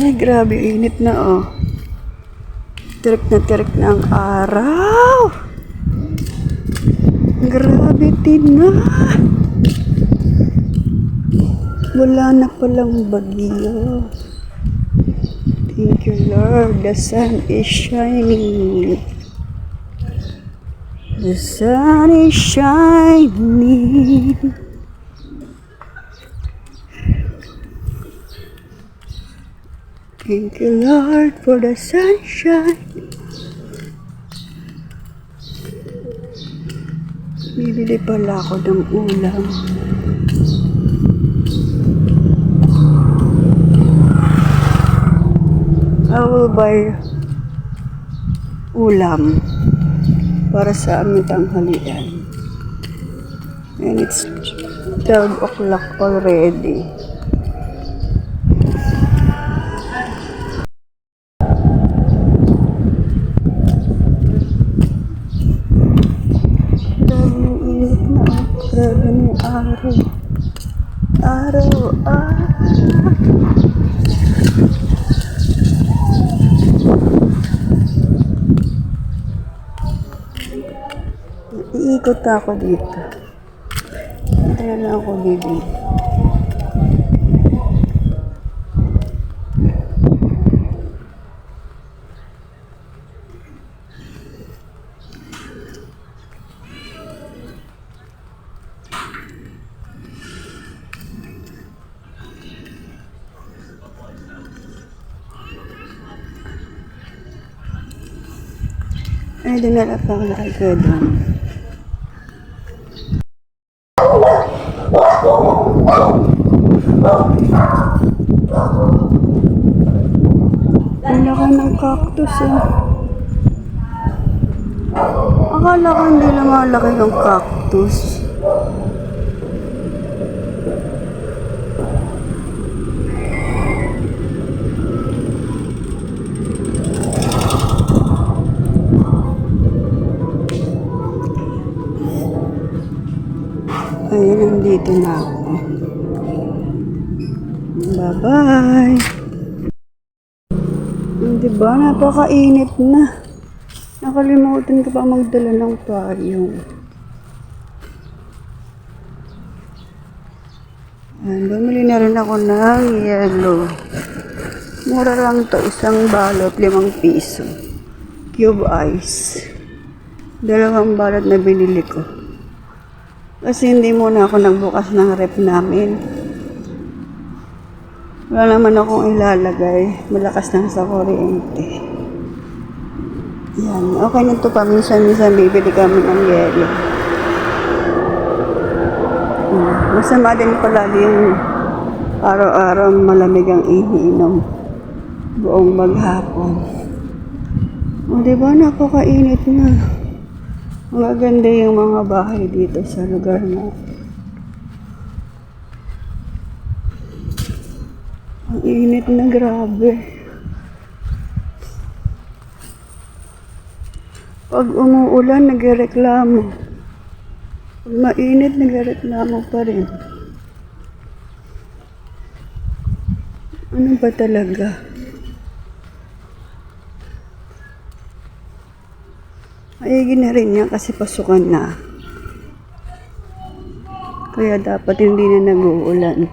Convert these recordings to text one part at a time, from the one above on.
Ay, grabe, init na oh. Tirik na tirik na ang araw. Grabe, tina. Wala na palang bagyo. Thank you, Lord. The sun is shining. The sun is shining. Thank you, Lord, for the sunshine. Bibili pala ako ng ulam. I will buy ulam para sa aming tanghalian. And it's 12 o'clock already. Yung araw. Araw, ah. Iikot ako dito. Lang ako bibili. Ay, dinala pa ako kay Kuya Don. Ang laki ng cactus eh. Akala ko hindi lumalaki yung cactus. Ayun, nandito na ako. Bye-bye. Di ba? Napakainit na. Nakalimutan ko pa magdala ng payong. Ayan, bumili na rin ako ng yellow. Mura lang to, isang balot, limang piso. Cube ice. Dalawang balot na binili ko. Kasi hindi muna ako nagbukas ng rep namin. Wala naman akong ilalagay. Malakas lang sa kuryente. Yan. Okay na ito pa. Minsan-minsan bibili kami ng yelo. Hmm. Masama din pala yung araw-araw malamig ang iniinom. Buong maghapon. O, diba? Napakainit na. Maganda yung mga bahay dito sa lugar na Ang init na grabe. Pag umuulan, nagreklamo. Pag mainit, nagreklamo pa rin. Ano ba talaga? Maigi na rin yan kasi pasukan na. Kaya dapat hindi na nag-uulan.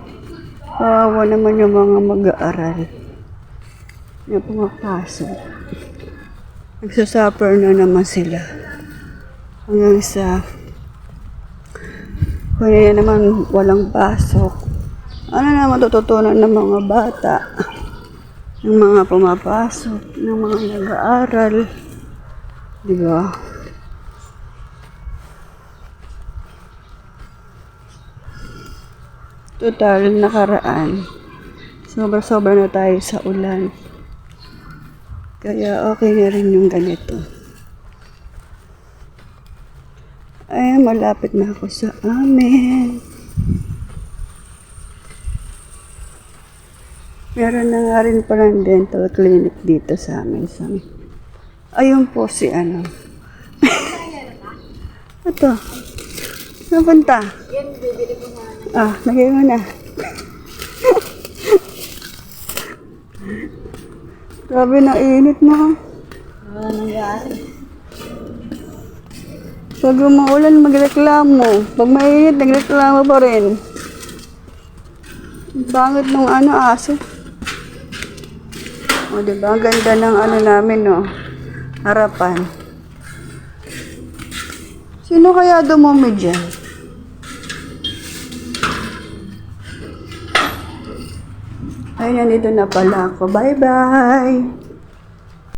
Kawawa naman yung mga mag-aaral na pumapasok. Nagsasuffer na naman sila. Hanggang sa yan naman walang pasok. Ano na matututunan ng mga bata? Ng mga pumapasok, ng mga nag-aaral. Di ba? Total, nakaraan. Sobra-sobra na tayo sa ulan. Kaya okay na rin yung ganito. Ay, malapit na ako sa amin. Meron na nga rin palang dental clinic dito sa amin. Sa Ayun po si ano. Ito. Saan punta? Ah, lagay mo na. Grabe na init mo. Ano nangyari? Pag umuulan, magreklamo. Pag mainit, nagreklamo pa rin. Ang Pangit nung ano, aso. O, diba? Ganda ng ano namin, no? Harapan. Sino kaya dumumi dyan? Ay, nandito na pala ako. Bye-bye!